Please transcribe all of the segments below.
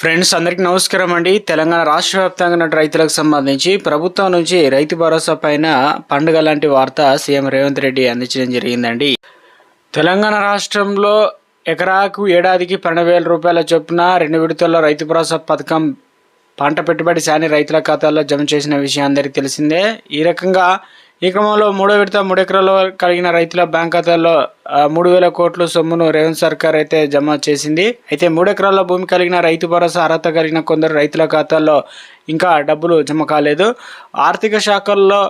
Friends అందరికీ నమస్కారం అండి. తెలంగాణ రాష్ట్ర వ్యాప్తంగా రైతులకు సంబంధించి ప్రభుత్వం నుంచి రైతు భరోసా పైన పండుగ లాంటి వార్త సీఎం రేవంత్ రెడ్డి అందించడం జరిగిందండి. తెలంగాణ రాష్ట్రంలో ఎకరాకు ఏడాదికి పన్నెండు వేల రూపాయల చొప్పున రెండు విడతల్లో రైతు భరోసా పథకం పంట పెట్టుబడి సాని రైతుల ఖాతాల్లో జమ చేసిన విషయం అందరికీ తెలిసిందే. ఈ రకంగా ఈ క్రమంలో మూడో విడత మూడు ఎకరాలు కలిగిన రైతుల బ్యాంక్ ఖాతాల్లో మూడు వేల కోట్ల సొమ్మును రేవంత్ సర్కార్ అయితే జమ చేసింది. అయితే మూడు ఎకరాల భూమి కలిగిన రైతు భరోసా అర్హత కలిగిన కొందరు రైతుల ఖాతాల్లో ఇంకా డబ్బులు జమ కాలేదు. ఆర్థిక శాఖల్లో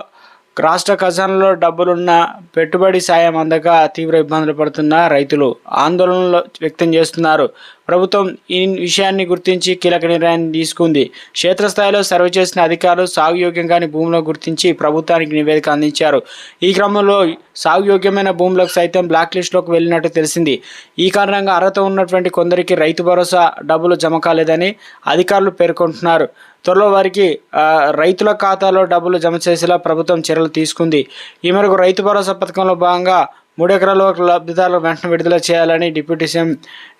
రాష్ట్ర ఖజానాలో డబ్బులున్న పెట్టుబడి సాయం అందక తీవ్ర ఇబ్బందులు పడుతున్న రైతులు ఆందోళనలు వ్యక్తం చేస్తున్నారు. ప్రభుత్వం ఈ విషయాన్ని గుర్తించి కీలక నిర్ణయాన్ని తీసుకుంది. క్షేత్రస్థాయిలో సర్వే చేసిన అధికారులు సాగు యోగ్యం కాని భూములను గుర్తించి ప్రభుత్వానికి నివేదిక అందించారు. ఈ క్రమంలో సాగు యోగ్యమైన భూములకు సైతం బ్లాక్ లిస్టులోకి వెళ్ళినట్టు తెలిసింది. ఈ కారణంగా అర్హత ఉన్నటువంటి కొందరికి రైతు భరోసా డబ్బులు జమ కాలేదని అధికారులు పేర్కొంటున్నారు. త్వరలో వారికి రైతుల ఖాతాలో డబ్బులు జమ చేసేలా ప్రభుత్వం చర్యలు తీసుకుంది. ఈ మేరకు రైతు భరోసా పథకంలో భాగంగా మూడు ఎకరాల వరకు వెంటనే విడుదల చేయాలని డిప్యూటీ సీఎం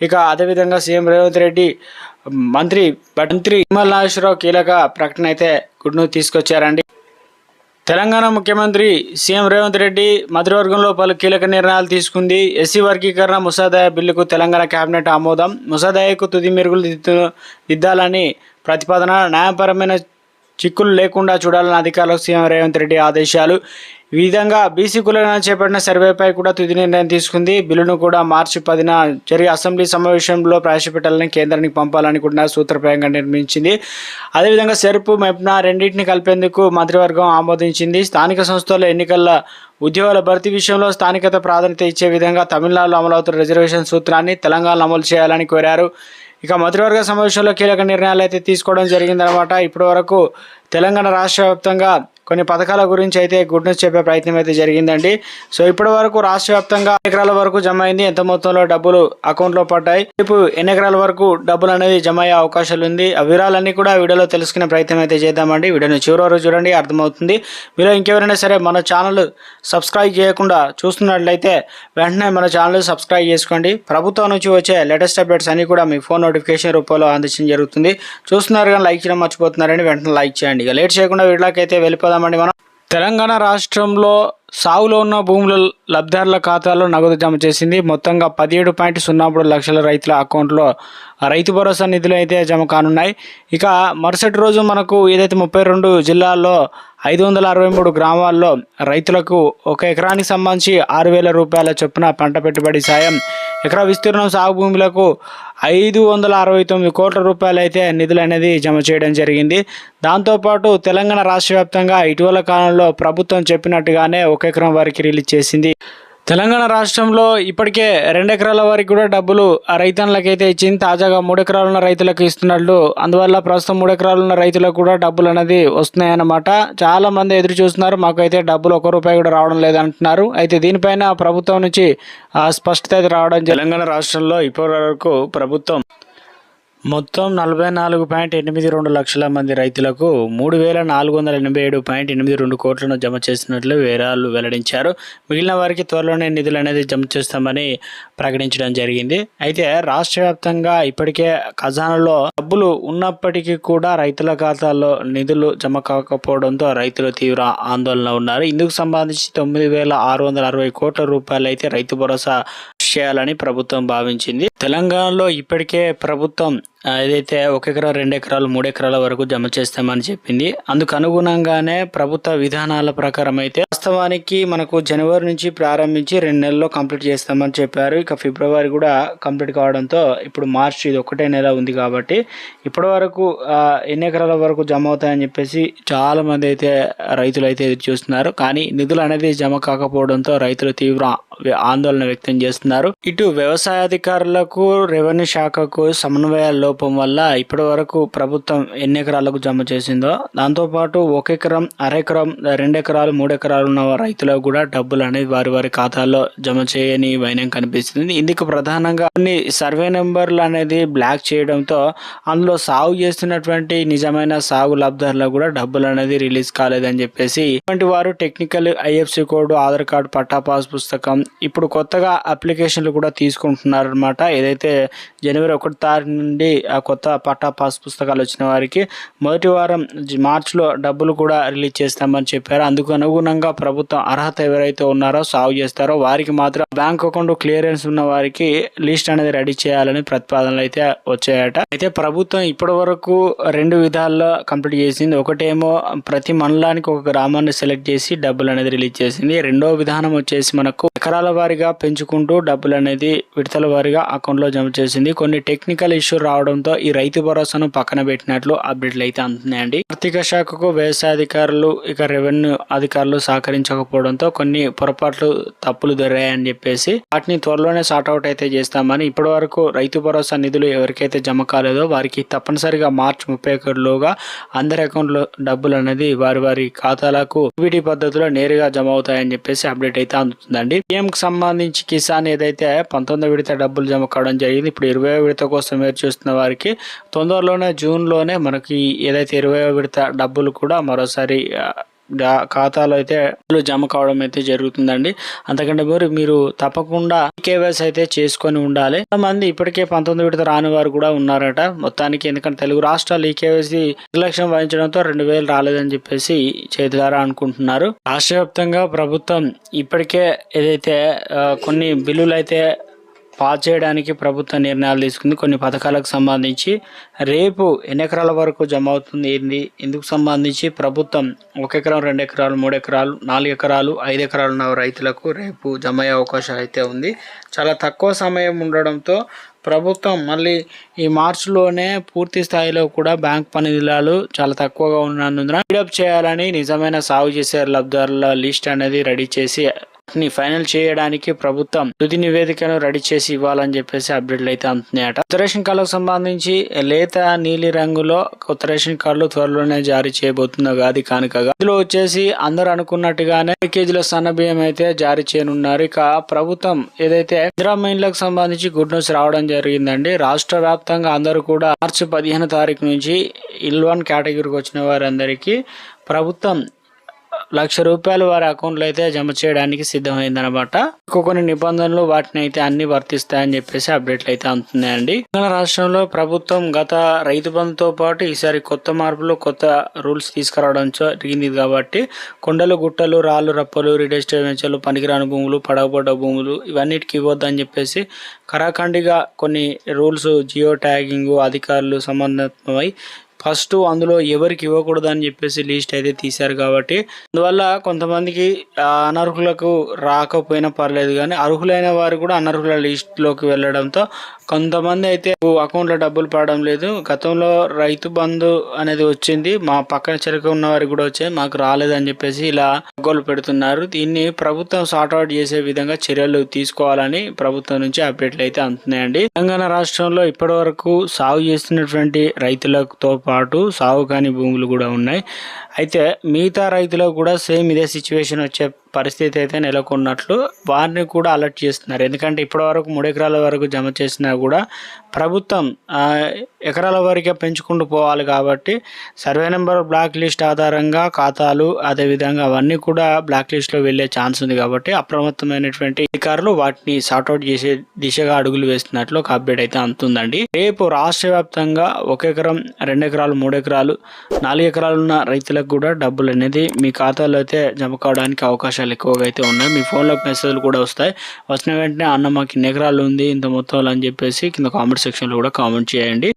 ఇక అదేవిధంగా సీఎం రేవంత్ రెడ్డి మంత్రి మంత్రి నిమ్మల నాగేశ్వరరావు కీలక ప్రకటన అయితే గుడ్ను తీసుకొచ్చారండి. తెలంగాణ ముఖ్యమంత్రి సీఎం రేవంత్ రెడ్డి మంత్రివర్గంలో పలు కీలక నిర్ణయాలు తీసుకుంది. ఎస్సీ వర్గీకరణ ముసాదాయ బిల్లుకు తెలంగాణ కేబినెట్ ఆమోదం. ముసాదాయకు తుది మెరుగులు దిద్దు దిద్దాలని ప్రతిపాదన. న్యాయపరమైన చిక్కులు లేకుండా చూడాలని అధికారులకు సీఎం రేవంత్ రెడ్డి ఆదేశాలు. ఈ విధంగా బీసీ కులంగా చేపట్టిన సర్వేపై కూడా తుది నిర్ణయం తీసుకుంది. బిల్లును కూడా మార్చి పదిన జరిగే అసెంబ్లీ సమావేశంలో ప్రవేశపెట్టాలని కేంద్రానికి పంపాలని కూడా సూత్రప్రాయంగా నిర్మించింది అదేవిధంగా సెర్పు మెప్నా రెండింటిని కలిపేందుకు మంత్రివర్గం ఆమోదించింది. స్థానిక సంస్థల ఎన్నికల ఉద్యోగాల భర్తీ విషయంలో స్థానికత ప్రాధాన్యత ఇచ్చే విధంగా తమిళనాడులో అమలవుతున్న రిజర్వేషన్ సూత్రాన్ని తెలంగాణలో అమలు చేయాలని కోరారు. ఇక మంత్రివర్గ సమావేశంలో కీలక నిర్ణయాలు అయితే తీసుకోవడం జరిగిందనమాట ఇప్పటి వరకు తెలంగాణ రాష్ట్ర వ్యాప్తంగా కొన్ని పథకాల గురించి అయితే గుడ్ న్యూస్ చెప్పే ప్రయత్నం అయితే జరిగిందండి. సో ఇప్పటి వరకు రాష్ట్ర వ్యాప్తంగా ఎకరాల వరకు జమ అయింది? ఎంత మొత్తంలో డబ్బులు అకౌంట్లో పడ్డాయి? రేపు ఎన్ని ఎకరాల వరకు డబ్బులు అనేది జమ అయ్యే అవకాశాలు ఉంది? ఆ వివరాలన్నీ కూడా వీడియోలో తెలుసుకునే ప్రయత్నం అయితే చేద్దామండి. వీడియోని చివరి వరకు చూడండి అర్థమవుతుంది. మీరు ఇంకెవరైనా సరే మన ఛానల్ సబ్స్క్రైబ్ చేయకుండా చూస్తున్నట్లయితే వెంటనే మన ఛానల్ సబ్స్క్రైబ్ చేసుకోండి. ప్రభుత్వం నుంచి వచ్చే లేటెస్ట్ అప్డేట్స్ అన్ని కూడా మీ ఫోన్ నోటిఫికేషన్ రూపంలో అందించడం జరుగుతుంది. చూస్తున్నారు కానీ లైక్ చేయడం మర్చిపోతున్నారని వెంటనే లైక్ చేయండి. ఇక లేట్ చేయకుండా వీడియోకి అయితే చూద్దామండి మనం. తెలంగాణ రాష్ట్రంలో సాగులో ఉన్న భూముల లబ్ధిదారుల ఖాతాలో నగదు జమ చేసింది. మొత్తంగా పదిహేడు పాయింట్ సున్నా మూడు లక్షల రైతుల అకౌంట్లో రైతు భరోసా నిధులు అయితే జమ కానున్నాయి. ఇక మరుసటి రోజు మనకు ఏదైతే ముప్పై రెండు జిల్లాల్లో ఐదు వందల అరవై మూడు గ్రామాల్లో రైతులకు ఒక ఎకరానికి సంబంధించి ఆరు వేల రూపాయల చొప్పున పంట పెట్టుబడి సాయం ఎకరా విస్తీర్ణం సాగు భూములకు ఐదు వందల అరవై తొమ్మిది కోట్ల రూపాయలు అయితే నిధులు అనేది జమ చేయడం జరిగింది. దాంతోపాటు తెలంగాణ రాష్ట్ర వ్యాప్తంగా ఇటీవల కాలంలో ప్రభుత్వం చెప్పినట్టుగానే ఒక ఎకరం వారికి రిలీజ్ చేసింది. తెలంగాణ రాష్ట్రంలో ఇప్పటికే రెండు ఎకరాల వరకు కూడా డబ్బులు ఆ రైతన్లకైతే ఇచ్చింది. తాజాగా మూడు ఎకరాలున్న రైతులకు ఇస్తున్నట్లు. అందువల్ల ప్రస్తుతం మూడు ఎకరాలున్న రైతులకు కూడా డబ్బులు అనేది వస్తున్నాయన్నమాట. చాలా మంది ఎదురు చూస్తున్నారు. మాకైతే డబ్బులు ఒక రూపాయి కూడా రావడం లేదంటున్నారు. అయితే దీనిపైన ప్రభుత్వం నుంచి ఆ, స్పష్టత అయితే రావడం తెలంగాణ రాష్ట్రంలో ఇప్పటి వరకు ప్రభుత్వం మొత్తం నలభై నాలుగు పాయింట్ ఎనిమిది రెండు లక్షల మంది రైతులకు మూడు వేల నాలుగు వందల ఎనభై ఏడు పాయింట్ ఎనిమిది రెండు కోట్లను జమ చేసినట్లు వివరాలు వెల్లడించారు. మిగిలిన వారికి త్వరలోనే నిధులు అనేది జమ చేస్తామని ప్రకటించడం జరిగింది. అయితే రాష్ట్ర వ్యాప్తంగా ఇప్పటికే ఖజానాలో డబ్బులు ఉన్నప్పటికీ కూడా రైతుల ఖాతాల్లో నిధులు జమ కాకపోవడంతో రైతులు తీవ్ర ఆందోళన ఉన్నారు. ఇందుకు సంబంధించి తొమ్మిది వేల ఆరు వందల అరవై కోట్ల రూపాయలు అయితే రైతు భరోసా చేయాలని ప్రభుత్వం భావించింది. తెలంగాణలో ఇప్పటికే ప్రభుత్వం ఏదైతే ఒక ఎకరా రెండు ఎకరాలు మూడు ఎకరాల వరకు జమ చేస్తామని చెప్పింది. అందుకు అనుగుణంగానే ప్రభుత్వ విధానాల ప్రకారం అయితే వాస్తవానికి మనకు జనవరి నుంచి ప్రారంభించి రెండు నెలల్లో కంప్లీట్ చేస్తామని చెప్పారు. ఇక ఫిబ్రవరి కూడా కంప్లీట్ కావడంతో ఇప్పుడు మార్చి ఇది ఒకటే నెల ఉంది కాబట్టి ఇప్పటి వరకు ఎన్ని ఎకరాల వరకు జమ అవుతాయని చెప్పేసి చాలా మంది అయితే రైతులు అయితే ఎదురు చూస్తున్నారు. కానీ నిధులు అనేది జమ కాకపోవడంతో రైతులు తీవ్ర ఆందోళన వ్యక్తం చేస్తున్నారు. ఇటు వ్యవసాయ అధికారులకు రెవెన్యూ శాఖకు సమన్వయాల్లో లోపం వల్ల ఇప్పటి వరకు ప్రభుత్వం ఎన్ని ఎకరాలకు జమ చేసిందో దాంతోపాటు ఒక ఎకరం అర ఎకరం రెండు ఎకరాలు మూడు ఎకరాలు ఉన్న రైతులకు కూడా డబ్బులు అనేది వారి వారి ఖాతాల్లో జమ చేయని వైనం కనిపిస్తుంది. ఇందుకు ప్రధానంగా కొన్ని సర్వే నెంబర్లు అనేది బ్లాక్ చేయడంతో అందులో సాగు చేస్తున్నటువంటి నిజమైన సాగు లబ్ధారులకు కూడా డబ్బులు అనేది రిలీజ్ కాలేదని చెప్పేసి ఇటువంటి వారు technical IFC code Aadhaar card పట్టా పాస్ పుస్తకం ఇప్పుడు కొత్తగా అప్లికేషన్లు కూడా తీసుకుంటున్నారు అనమాట ఏదైతే జనవరి ఒకటి తారీఖు నుండి ఆ కొత్త పట్టా పాస్ పుస్తకాలు వచ్చిన వారికి మొదటి వారం మార్చిలో డబ్బులు కూడా రిలీజ్ చేస్తామని చెప్పారు. అందుకు అనుగుణంగా ప్రభుత్వం అర్హత ఎవరైతే ఉన్నారో సాగు చేస్తారో వారికి మాత్రం బ్యాంక్ అకౌంట్ క్లియరెన్స్ ఉన్న వారికి లిస్ట్ అనేది రెడీ చేయాలని ప్రతిపాదనలు అయితే వచ్చాయట. అయితే ప్రభుత్వం ఇప్పటి వరకు రెండు విధాల్లో కంప్లీట్ చేసింది. ఒకటేమో ప్రతి మండలానికి ఒక గ్రామాన్ని సెలెక్ట్ చేసి డబ్బులు అనేది రిలీజ్ చేసింది. రెండో విధానం వచ్చేసి మనకు ఎకరాల వారీగా పెంచుకుంటూ డబ్బులు అనేది విడతల వారీగా అకౌంట్లో జమ చేసింది. కొన్ని టెక్నికల్ ఇష్యూ రావడంతో ఈ రైతు భరోసాను పక్కన పెట్టినట్లు అప్డేట్లు అయితే అందుతున్నాయండి. ఆర్థిక శాఖకు వ్యవసాయ అధికారులు ఇక రెవెన్యూ అధికారులు సహకరించకపోవడంతో కొన్ని పొరపాట్లు తప్పులు దొరాయని చెప్పేసి వాటిని త్వరలోనే సార్ట్అవుట్ అయితే చేస్తామని ఇప్పటి వరకు రైతు భరోసా నిధులు ఎవరికైతే జమ కాలేదో వారికి తప్పనిసరిగా మార్చి ముప్పై ఒకటిలోగా అందరి అకౌంట్లో డబ్బులు అనేది వారి వారి ఖాతాలకు ఈబీటీ పద్ధతిలో నేరుగా జమ అవుతాయని చెప్పేసి అప్డేట్ అయితే అందుతుందండి. పిఎం సంబంధించి కిసాన్ ఏదైతే పంతొమ్మిది విడత డబ్బులు జమ కావడం జరిగింది ఇప్పుడు ఇరవై విడత కోసం ఎదురు చూస్తున్న వారికి తొందరలోనే జూన్లోనే మనకి ఏదైతే ఇరవై విడత డబ్బులు కూడా మరోసారి ఖాతాలో అయితే డబ్బులు జమ కావడం అయితే జరుగుతుందండి. అంతకంటే మీరు మీరు తప్పకుండా కేవైసీ అయితే చేసుకొని ఉండాలి. మంది ఇప్పటికే పంతొమ్మిది విడత రాని వారు కూడా ఉన్నారట. మొత్తానికి ఎందుకంటే తెలుగు రాష్ట్రాలు ఈ కేవైసీ నిర్లక్ష్యం వహించడంతో రెండు వేలు రాలేదని చెప్పేసి చేతులారా అనుకుంటున్నారు. రాష్ట్ర వ్యాప్తంగా ప్రభుత్వం ఇప్పటికే ఏదైతే కొన్ని బిల్లులు అయితే పాస్ చేయడానికి ప్రభుత్వం నిర్ణయాలు తీసుకుంది. కొన్ని పథకాలకు సంబంధించి రేపు ఎన్ని ఎకరాల వరకు జమ అవుతుంది ఏంది ఇందుకు సంబంధించి ప్రభుత్వం ఒక ఎకరం రెండు ఎకరాలు మూడు ఎకరాలు నాలుగు ఎకరాలు ఐదు ఎకరాలు ఉన్న రైతులకు రేపు జమ అయ్యే అవకాశం అయితే ఉంది. చాలా తక్కువ సమయం ఉండడంతో ప్రభుత్వం మళ్ళీ ఈ మార్చిలోనే పూర్తి స్థాయిలో కూడా బ్యాంక్ పనిదిలాలు చాలా తక్కువగా ఉన్నందున స్పీడప్ చేయాలని నిజమైన సాగు చేసే లబ్ధారుల లిస్ట్ అనేది రెడీ చేసి ని ఫైనల్ చేయడానికి ప్రభుత్వం తుది నివేదికను రెడీ చేసి ఇవ్వాలని చెప్పేసి అప్డేట్లు అయితే అందుతున్నాయట. కొత్త రేషన్ కార్డులకు సంబంధించి లేత నీలి రంగులో కొత్త రేషన్ కార్డులు త్వరలోనే జారీ చేయబోతుందో కాదు కానుకగా ఇందులో వచ్చేసి అందరూ అనుకున్నట్టుగానే ఐదు కేజీల సన్న బియ్యం అయితే జారీ చేయనున్నారు. ఇక ప్రభుత్వం ఏదైతే ఇందిరా సంబంధించి గుడ్ న్యూస్ రావడం జరిగిందండి. రాష్ట్ర వ్యాప్తంగా అందరూ కూడా మార్చి పదిహేను తారీఖు నుంచి ఇల్ వన్ కేటగిరీకి వచ్చిన వారందరికీ ప్రభుత్వం లక్ష రూపాయలు వారి అకౌంట్లో అయితే జమ చేయడానికి సిద్ధమైందనమాట ఇంకో కొన్ని నిబంధనలు వాటిని అయితే అన్ని వర్తిస్తాయని చెప్పేసి అప్డేట్లు అయితే అందుతున్నాయండి. తెలంగాణ రాష్ట్రంలో ప్రభుత్వం గత రైతు బంధుతో పాటు ఈసారి కొత్త మార్పులు కొత్త రూల్స్ తీసుకురావడం జరిగింది కాబట్టి కొండలు గుట్టలు రాళ్ళు రప్పలు రిడెస్టేట్ వెంచర్లు పనికిరాని భూములు పడవబడ్డ భూములు ఇవన్నిటికి ఇవ్వద్దని చెప్పేసి కరాఖండిగా కొన్ని రూల్స్ జియో ట్యాగింగ్ అధికారులు సంబంధమై ఫస్ట్ అందులో ఎవరికి ఇవ్వకూడదు అని చెప్పేసి లిస్ట్ అయితే తీశారు కాబట్టి అందువల్ల కొంతమందికి అనర్హులకు రాకపోయినా పర్లేదు కానీ అర్హులైన వారు కూడా అనర్హుల లిస్టులోకి వెళ్ళడంతో కొంతమంది అయితే అకౌంట్లో డబ్బులు పడడం లేదు. గతంలో రైతు బంధు అనేది వచ్చింది. మా పక్కన చెరుకు ఉన్న వారికి కూడా వచ్చాయి మాకు రాలేదని చెప్పేసి ఇలా గోలు పెడుతున్నారు. దీన్ని ప్రభుత్వం సార్ట్అవుట్ చేసే విధంగా చర్యలు తీసుకోవాలని ప్రభుత్వం నుంచి అప్డేట్లు అయితే అందుతున్నాయండి. తెలంగాణ రాష్ట్రంలో ఇప్పటి వరకు సాగు చేస్తున్నటువంటి రైతులతో పాటు సాగు కాని భూములు కూడా ఉన్నాయి. అయితే మిగతా రైతులకు కూడా సేమ్ ఇదే సిచ్యువేషన్ వచ్చే పరిస్థితి అయితే నెలకొన్నట్లు వారిని కూడా అలర్ట్ చేస్తున్నారు. ఎందుకంటే ఇప్పటి వరకు మూడు ఎకరాల వరకు జమ చేసినా కూడా ప్రభుత్వం ఎకరాల వరకే పెంచుకుంటూ పోవాలి కాబట్టి సర్వే నెంబర్ బ్లాక్ లిస్ట్ ఆధారంగా ఖాతాలు అదేవిధంగా అవన్నీ కూడా బ్లాక్ లిస్ట్లో వెళ్ళే ఛాన్స్ ఉంది కాబట్టి అప్రమత్తమైనటువంటి అధికారులు వాటిని సార్ట్అవుట్ చేసే దిశగా అడుగులు వేస్తున్నట్లు ఒక అప్డేట్ అయితే అందుతుందండి. రేపు రాష్ట్ర వ్యాప్తంగా ఒక ఎకరం రెండు ఎకరాలు మూడు ఎకరాలు నాలుగు ఎకరాలు ఉన్న రైతులకు కూడా డబ్బులు అనేది మీ ఖాతాలో అయితే జమ కావడానికి అవకాశం అవకాశాలు ఎక్కువగా అయితే ఉన్నాయి. మీ ఫోన్లోకి మెసేజ్లు కూడా వస్తాయి. వచ్చిన వెంటనే అన్న మాకు ఇన్ని ఉంది ఇంత మొత్తం అని చెప్పేసి కింద కామెంట్ సెక్షన్లో కూడా కామెంట్ చేయండి.